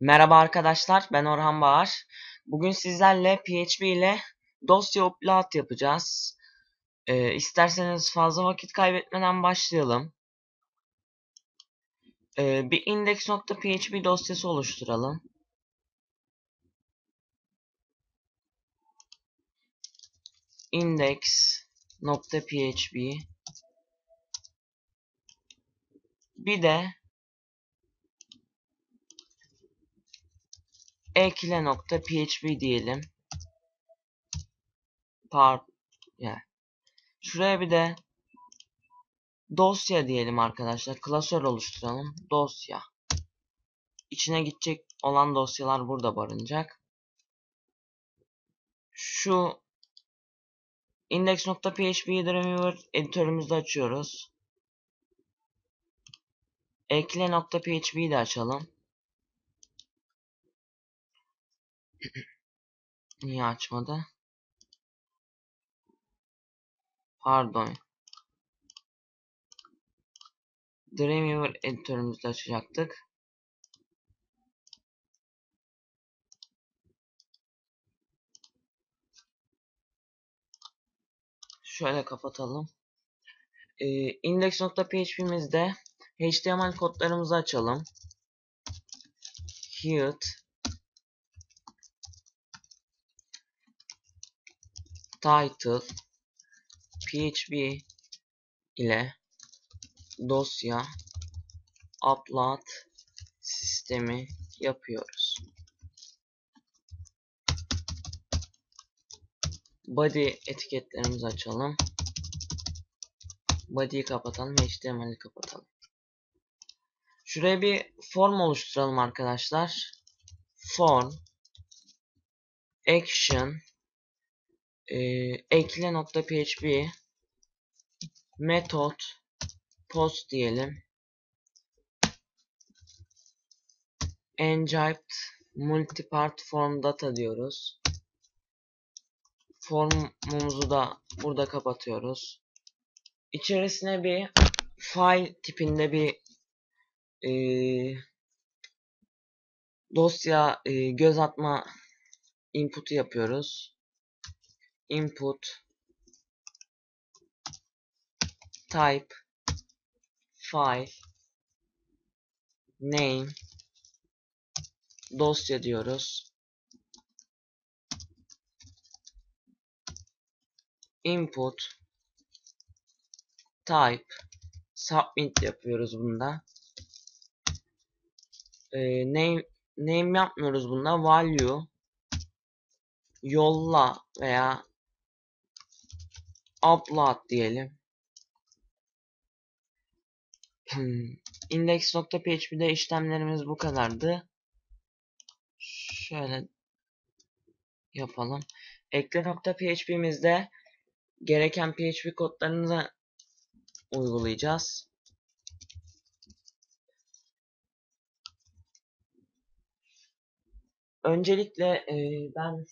Merhaba arkadaşlar, ben Orhan Bağır. Bugün sizlerle PHP ile dosya upload yapacağız. Ee, isterseniz fazla vakit kaybetmeden başlayalım. Ee, bir index.php dosyası oluşturalım. index.php bir de ekle.php diyelim. Par yani. Şuraya bir de dosya diyelim arkadaşlar. Klasör oluşturalım. Dosya. İçine gidecek olan dosyalar burada barınacak. Şu index.php'yi Dreamweaver editörümüzde açıyoruz. Ekle.php'yi de açalım. Niye açmadı? Pardon. Dreamweaver editörümüzde açacaktık. Şöyle kapatalım. Ee, index.php'mizde HTML kodlarımızı açalım. Here title php ile dosya upload sistemi yapıyoruz. Body etiketlerimizi açalım. Body'yi kapatalım, HTML'i kapatalım. Şuraya bir form oluşturalım arkadaşlar. Form action e, ekle.php metot post diyelim. Engived multipart form data diyoruz. Formumuzu da burada kapatıyoruz. İçerisine bir file tipinde bir e, dosya e, göz atma input'u yapıyoruz. Input type file name dosya diyoruz. Input type submit yapıyoruz bunda. Ee, name name yapmıyoruz bunda. Value yolla veya upload diyelim. Hmm. Index.php'de işlemlerimiz bu kadardı. Şöyle yapalım. Ekle.php'mizde gereken PHP kodlarını uygulayacağız. Öncelikle e, ben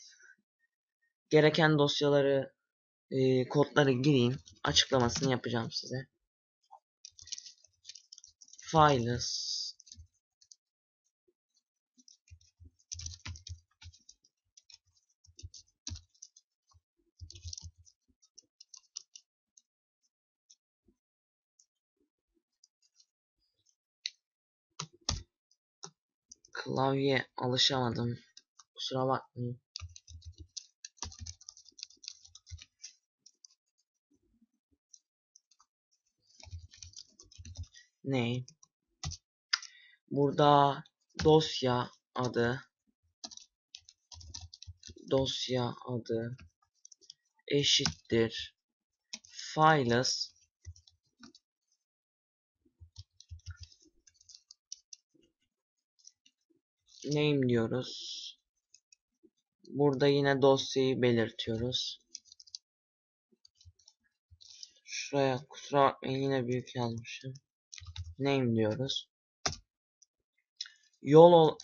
gereken dosyaları e, kodları gireyim. Açıklamasını yapacağım size. Files Klavye alışamadım. Kusura bakmayın. Ne? Burada dosya adı dosya adı eşittir files name diyoruz. Burada yine dosyayı belirtiyoruz. Şuraya kusura bakmayın yine büyük yazmışım. Name diyoruz. Yol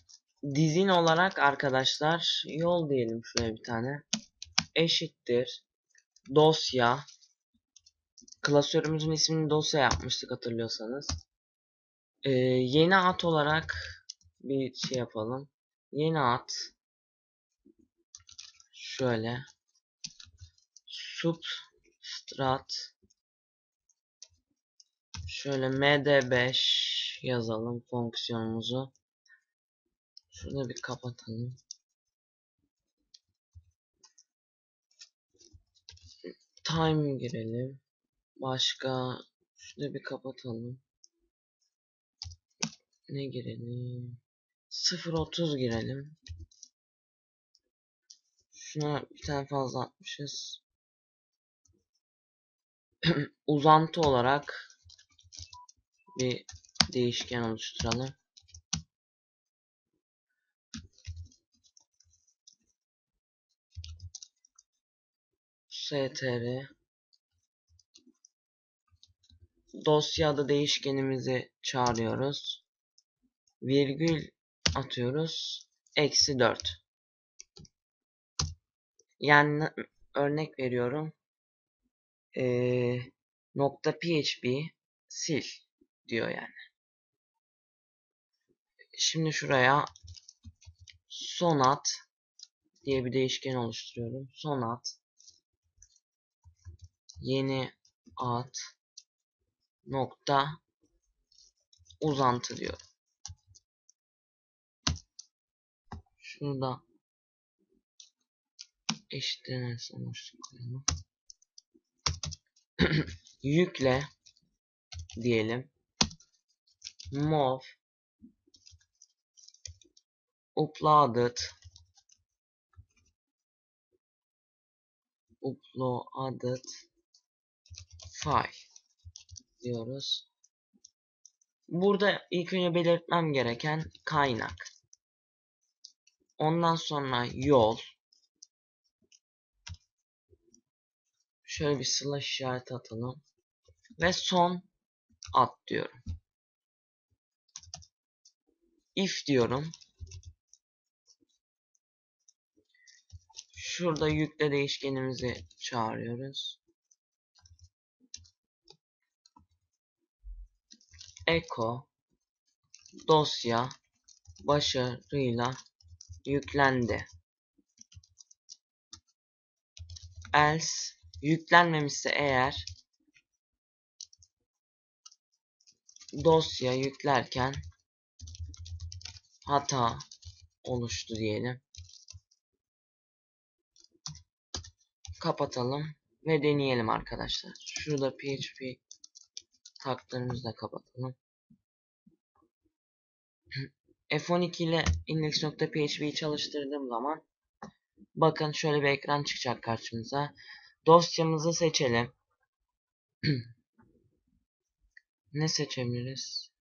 dizin olarak arkadaşlar yol diyelim şuraya bir tane. Eşittir. Dosya. Klasörümüzün ismini dosya yapmıştık hatırlıyorsanız. Ee, yeni at olarak bir şey yapalım. Yeni at. Şöyle. Substrat. Şöyle md5 yazalım fonksiyonumuzu. Şunu bir kapatalım. Time girelim. Başka şunu bir kapatalım. Ne girelim? 0.30 girelim. Şuna bir tane fazla atmışız. Uzantı olarak bir değişken oluşturalım. str dosya adı değişkenimizi çağırıyoruz. Virgül atıyoruz. Eksi 4. Yani örnek veriyorum. Ee, nokta php sil diyor yani. Şimdi şuraya sonat diye bir değişken oluşturuyorum. Sonat yeni ad nokta uzantı diyor. Şurada eşitliğine sonuçlu koyalım. Yükle diyelim. Mov uploaded uploaded file diyoruz. Burada ilk önce belirtmem gereken kaynak. Ondan sonra yol. Şöyle bir slash işareti atalım. Ve son at diyorum. If diyorum. Şurada yükle değişkenimizi çağırıyoruz. Echo dosya başarıyla yüklendi. Else yüklenmemişse eğer dosya yüklerken hata oluştu diyelim. Kapatalım ve deneyelim arkadaşlar. Şurada PHP taklarımızı da kapatalım. F12 ile index.php'yi çalıştırdığım zaman bakın şöyle bir ekran çıkacak karşımıza. Dosyamızı seçelim. ne seçebiliriz?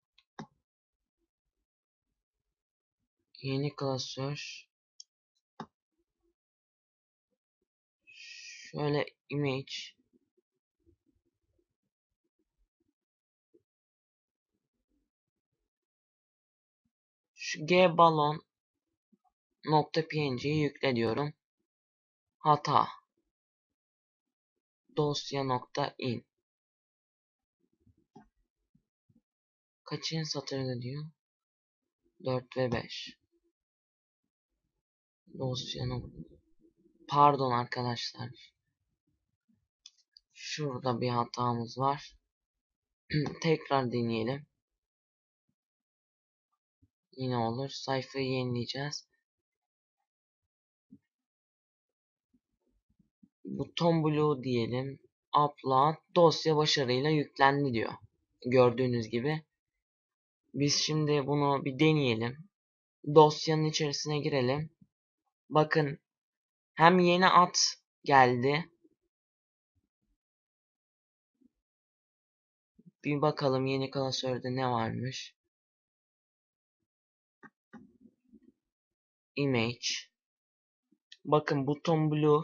Yeni klasör. Şöyle image Şu g balon nokta png'yi yükle diyorum. Hata. Dosya nokta in. Kaçıncı satırda diyor? 4 ve 5. Dosya nokta. Pardon arkadaşlar. Şurada bir hatamız var. Tekrar deneyelim. Yine olur. Sayfayı yenileyeceğiz. Buton blue diyelim. Upload dosya başarıyla yüklendi diyor. Gördüğünüz gibi. Biz şimdi bunu bir deneyelim. Dosyanın içerisine girelim. Bakın hem yeni at geldi. Bir bakalım yeni klasörde ne varmış. image bakın buton blue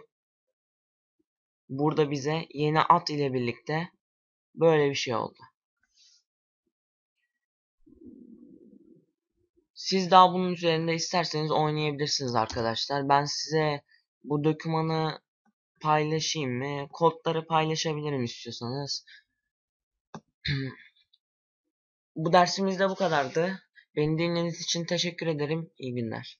burada bize yeni at ile birlikte böyle bir şey oldu. Siz daha bunun üzerinde isterseniz oynayabilirsiniz arkadaşlar. Ben size bu dokümanı paylaşayım mı? Kodları paylaşabilirim istiyorsanız. bu dersimiz de bu kadardı. Beni dinlediğiniz için teşekkür ederim. İyi günler.